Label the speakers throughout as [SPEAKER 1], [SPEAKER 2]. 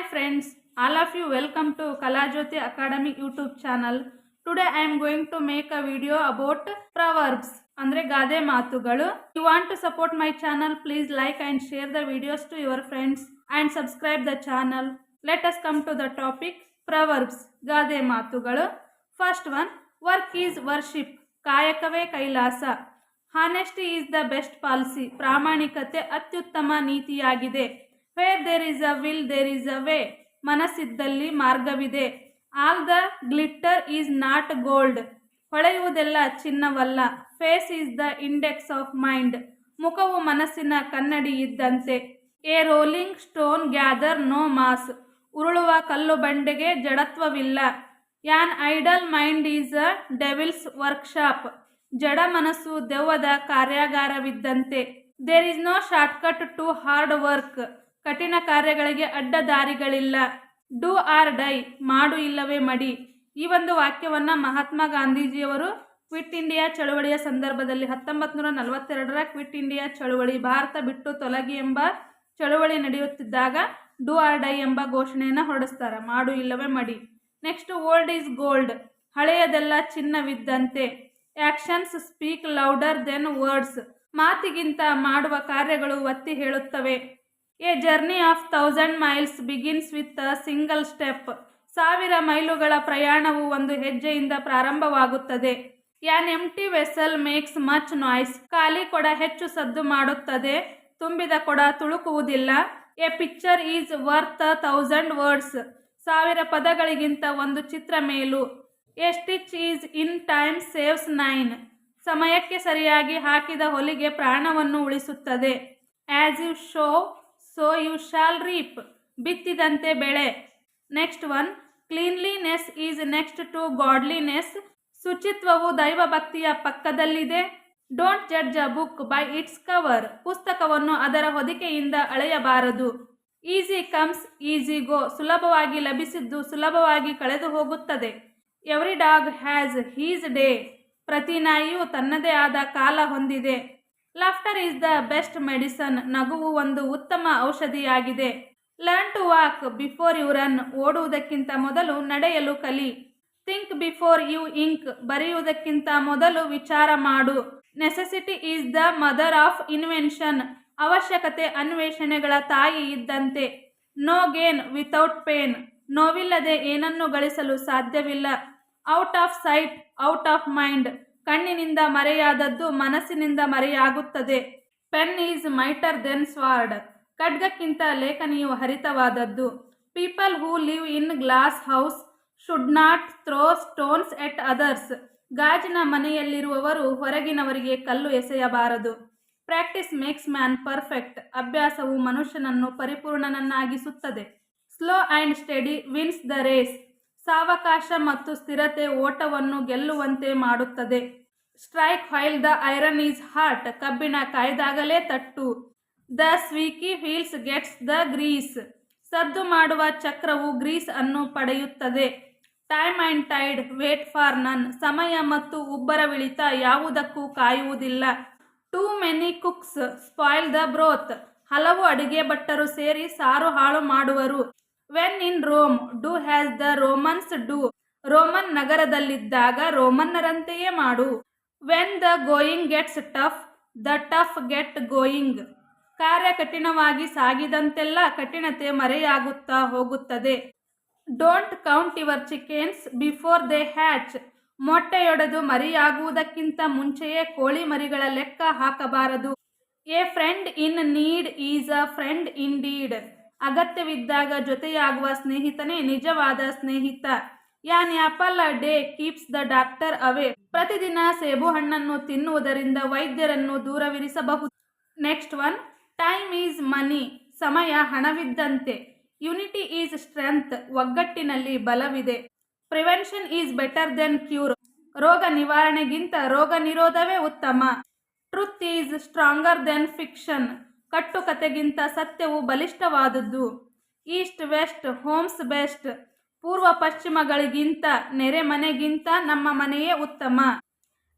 [SPEAKER 1] Hi friends, all of you welcome to Kalajyoti Academy YouTube channel. Today I am going to make a video about proverbs ಅಂದ್ರೆ ಗಾದೆ ಮಾತುಗಳು. You want to support my channel please like and share the videos to your friends and subscribe the channel let come to the topic proverbs ಗಾದೆ ಮಾತುಗಳು. First one work is worship ಕಾಯಕವೇ Kailasa. Honesty is the best policy ಪ್ರಾಮಾಣಿಕತೆ ಅತ್ಯುತ್ತಮ ನೀತಿಯಾಗಿದೆ. Where there is a will there is a way ಮನಸ್ಸಿದ್ದಲ್ಲಿ ಮಾರ್ಗವಿದೆ. All the glitter is not gold ಹೊಳೆಯುವುದೆಲ್ಲ ಚಿನ್ನವಲ್ಲ. Face is the index of mind ಮುಖವು ಮನಸ್ಸಿನ ಕನ್ನಡಿ ಇದ್ದಂತೆ. A rolling stone gather no moss ಉರುಳುವ ಕಲ್ಲು ಬಂಡೆಗೆ ಜಡತ್ವವಿಲ್ಲ. An idle mind is a devil's workshop ಜಡ ಮನಸ್ಸು ದೆವ್ವದ ಕಾರ್ಯಾಗಾರವಿದ್ದಂತೆ. There is no shortcut to hard work ಕಠಿಣ ಕಾರ್ಯಗಳಿಗೆ ಅಡ್ಡ ದಾರಿಗಳಿಲ್ಲ. ಡೂ ಆರ್ ಡೈ, ಮಾಡು ಇಲ್ಲವೇ ಮಡಿ. ಈ ಒಂದು ವಾಕ್ಯವನ್ನು ಮಹಾತ್ಮ ಗಾಂಧೀಜಿಯವರು ಕ್ವಿಟ್ ಇಂಡಿಯಾ ಚಳುವಳಿಯ ಸಂದರ್ಭದಲ್ಲಿ ಹತ್ತೊಂಬತ್ತು ನೂರ ನಲವತ್ತೆರಡರ ಕ್ವಿಟ್ ಇಂಡಿಯಾ ಚಳುವಳಿ, ಭಾರತ ಬಿಟ್ಟು ತೊಲಗಿ ಎಂಬ ಚಳುವಳಿ ನಡೆಯುತ್ತಿದ್ದಾಗ ಡೂ ಆರ್ ಡೈ ಎಂಬ ಘೋಷಣೆಯನ್ನು ಹೊರಡಿಸ್ತಾರೆ. ಮಾಡು ಇಲ್ಲವೇ ಮಡಿ. Next old is gold. ಹಳೆಯದೆಲ್ಲ ಚಿನ್ನವಿದ್ದಂತೆ. Actions speak louder than words. ಮಾತಿಗಿಂತ ಮಾಡುವ ಕಾರ್ಯಗಳು ಒತ್ತಿ ಹೇಳುತ್ತವೆ. A journey of thousand miles begins with a single step. ಸಾವಿರ ಮೈಲುಗಳ ಪ್ರಯಾಣವು ಒಂದು ಹೆಜ್ಜೆಯಿಂದ ಪ್ರಾರಂಭವಾಗುತ್ತದೆ. An empty vessel makes much noise. ಖಾಲಿ ಕೊಡ ಹೆಚ್ಚು ಸದ್ದು ಮಾಡುತ್ತದೆ. ತುಂಬಿದ ಕೊಡ ತುಳುಕುವುದಿಲ್ಲ. A picture is worth thousand words. ಸಾವಿರ ಪದಗಳಿಗಿಂತ ಒಂದು ಚಿತ್ರ ಮೇಲು. A stitch is in time saves nine. ಸಮಯಕ್ಕೆ ಸರಿಯಾಗಿ ಹಾಕಿದ ಹೊಲಿಗೆ ಪ್ರಾಣವನ್ನು ಉಳಿಸುತ್ತದೆ. As you sow so you shall reap ಬಿತ್ತಿದಂತೆ ಬೆಳೆ. Next one cleanliness is next to godliness ಶುಚಿತ್ವವು ದೈವಭಕ್ತಿಯ ಪಕ್ಕದಲ್ಲಿದೆ. Don't judge a book by its cover ಪುಸ್ತಕವನ್ನು ಅದರ ಹೊದಿಕೆಯಿಂದ ಅಳೆಯಬಾರದು. ಈಸಿ ಕಮ್ಸ್ ಈಸಿ ಗೋ ಸುಲಭವಾಗಿ ಲಭಿಸಿದ್ದು ಸುಲಭವಾಗಿ ಕಳೆದು ಹೋಗುತ್ತದೆ. Every dog has his day ಪ್ರತಿ ನಾಯಿಯು ತನ್ನದೇ ಆದ ಕಾಲ ಹೊಂದಿದೆ. Laughter is the best medicine ನಗುವು ಒಂದು ಉತ್ತಮ ಔಷಧಿಯಾಗಿದೆ. Learn to walk before you run ಓಡುವುದಕ್ಕಿಂತ ಮೊದಲು ನಡೆಯಲು ಕಲಿ. ಥಿಂಕ್ ಬಿಫೋರ್ ಯು ಇಂಕ್ ಬರೆಯುವುದಕ್ಕಿಂತ ಮೊದಲು ವಿಚಾರ ಮಾಡು. Necessity is the mother of invention ಅವಶ್ಯಕತೆ ಅನ್ವೇಷಣೆಗಳ ತಾಯಿ ಇದ್ದಂತೆ. ನೋ ಗೇನ್ ವಿತೌಟ್ ಪೇನ್ ನೋವಿಲ್ಲದೆ ಏನನ್ನು ಗಳಿಸಲು ಸಾಧ್ಯವಿಲ್ಲ. Out of sight out of mind ಕಣ್ಣಿನಿಂದ ಮರೆಯಾದದ್ದು ಮನಸ್ಸಿನಿಂದ ಮರೆಯಾಗುತ್ತದೆ. Pen is mightier than sword. ಖಡ್ಗಕ್ಕಿಂತ ಲೇಖನಿಯು ಹರಿತವಾದದ್ದು. People who live in glass house should not throw stones at others. ಗಾಜಿನ ಮನೆಯಲ್ಲಿರುವವರು ಹೊರಗಿನವರಿಗೆ ಕಲ್ಲು ಎಸೆಯಬಾರದು. Practice makes man perfect. ಅಭ್ಯಾಸವು ಮನುಷ್ಯನನ್ನು ಪರಿಪೂರ್ಣನನ್ನಾಗಿಸುತ್ತದೆ. Slow and steady wins the race. ಸಾವಕಾಶ ಮತ್ತು ಸ್ಥಿರತೆ ಓಟವನ್ನು ಗೆಲ್ಲುವಂತೆ ಮಾಡುತ್ತದೆ. Strike while the iron is hot, ಕಬ್ಬಿಣ ಕಾಯ್ದಾಗಲೇ ತಟ್ಟು. The squeaky wheels gets the grease. ಸದ್ದು ಮಾಡುವ ಚಕ್ರವು ಗ್ರೀಸ್ ಅನ್ನು ಪಡೆಯುತ್ತದೆ. Time and tide wait for none. ಸಮಯ ಮತ್ತು ಉಬ್ಬರವಿಳಿತ ಯಾವುದಕ್ಕೂ ಕಾಯುವುದಿಲ್ಲ. Too many cooks spoil the broth. ಹಲವು ಅಡಿಗೆ ಭಟ್ಟರು ಸೇರಿ ಸಾರು ಹಾಳು ಮಾಡುವರು. When in Rome do as the Romans do Roman ನಗರದಲ್ಲಿದ್ದಾಗ ರೋಮನ್ನರಂತೆಯೇ ಮಾಡು. When the going gets tough the tough get going ಕಾರ್ಯ ಕಠಿಣವಾಗಿ ಸಾಗಿದಂತೆಲ್ಲ ಕಠಿಣತೆ ಮರೆಯಾಗುತ್ತಾ ಹೋಗುತ್ತದೆ. Don't count your chickens before they hatch ಮೊಟ್ಟೆಯೊಡೆದು ಮರಿಯಾಗುವುದಕ್ಕಿಂತ ಮುಂಚೆಯೇ ಕೋಳಿ ಮರಿಗಳ ಲೆಕ್ಕ ಹಾಕಬಾರದು. A friend in need is a friend indeed ಅಗತ್ಯವಿದ್ದಾಗ ಜೊತೆಯಾಗುವ ಸ್ನೇಹಿತನೇ ನಿಜವಾದ ಸ್ನೇಹಿತ. An apple a day keeps the doctor away. ಪ್ರತಿದಿನ ಸೇಬು ಹಣ್ಣನ್ನು ತಿನ್ನುವುದರಿಂದ ವೈದ್ಯರನ್ನು ದೂರವಿರಿಸಬಹುದು. Next one, time is money, ಸಮಯ ಹಣವಿದ್ದಂತೆ. ಯುನಿಟಿ ಈಸ್ ಸ್ಟ್ರೆಂತ್, ಒಗ್ಗಟ್ಟಿನಲ್ಲಿ ಬಲವಿದೆ. Prevention is better than cure. ರೋಗ ನಿವಾರಣೆಗಿಂತ ರೋಗ ನಿರೋಧವೇ ಉತ್ತಮ. Truth is stronger than fiction. ಕಟ್ಟುಕತೆಗಿಂತ ಸತ್ಯವು ಬಲಿಷ್ಠವಾದದ್ದು. ಈಸ್ಟ್ ವೆಸ್ಟ್, ಹೋಮ್ಸ್ ಬೆಸ್ಟ್, ಪೂರ್ವ ಪಶ್ಚಿಮಗಳಿಗಿಂತ ನೆರೆ ಮನೆಗಿಂತ ನಮ್ಮ ಮನೆಯೇ ಉತ್ತಮ.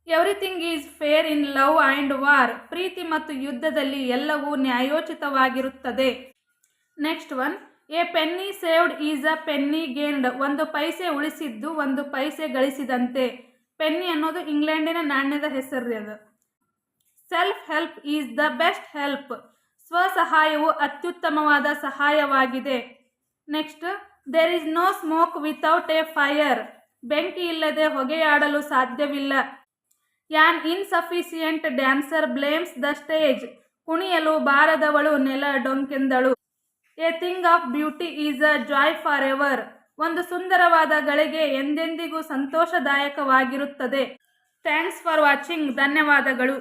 [SPEAKER 1] Everything is fair in love and war, ಪ್ರೀತಿ ಮತ್ತು ಯುದ್ಧದಲ್ಲಿ ಎಲ್ಲವೂ ನ್ಯಾಯೋಚಿತವಾಗಿರುತ್ತದೆ. Next one, a penny saved is a penny gained, ಒಂದು ಪೈಸೆ ಉಳಿಸಿದ್ದು ಒಂದು ಪೈಸೆ ಗಳಿಸಿದಂತೆ. ಪೆನ್ನಿ ಅನ್ನೋದು ಇಂಗ್ಲೆಂಡಿನ ನಾಣ್ಯದ ಹೆಸರು ಅದು self help is the best help. ಸ್ವಸಹಾಯವು ಅತ್ಯುತ್ತಮವಾದ ಸಹಾಯವಾಗಿದೆ. Next there is no smoke without a fire ಬೆಂಕಿ ಇಲ್ಲದೆ ಹೊಗೆಯಾಡಲು ಸಾಧ್ಯವಿಲ್ಲ. An insufficient dancer blames the stage ಕುಣಿಯಲು ಬಾರದವಳು ನೆಲ ಡೊಂಕೆಂದಳು. A thing of beauty is a joy forever ಒಂದು ಸುಂದರವಾದ ಗಳಿಗೆ ಎಂದೆಂದಿಗೂ ಸಂತೋಷದಾಯಕವಾಗಿರುತ್ತದೆ. ಥ್ಯಾಂಕ್ಸ್ ಫಾರ್ ವಾಚಿಂಗ್ ಧನ್ಯವಾದಗಳು.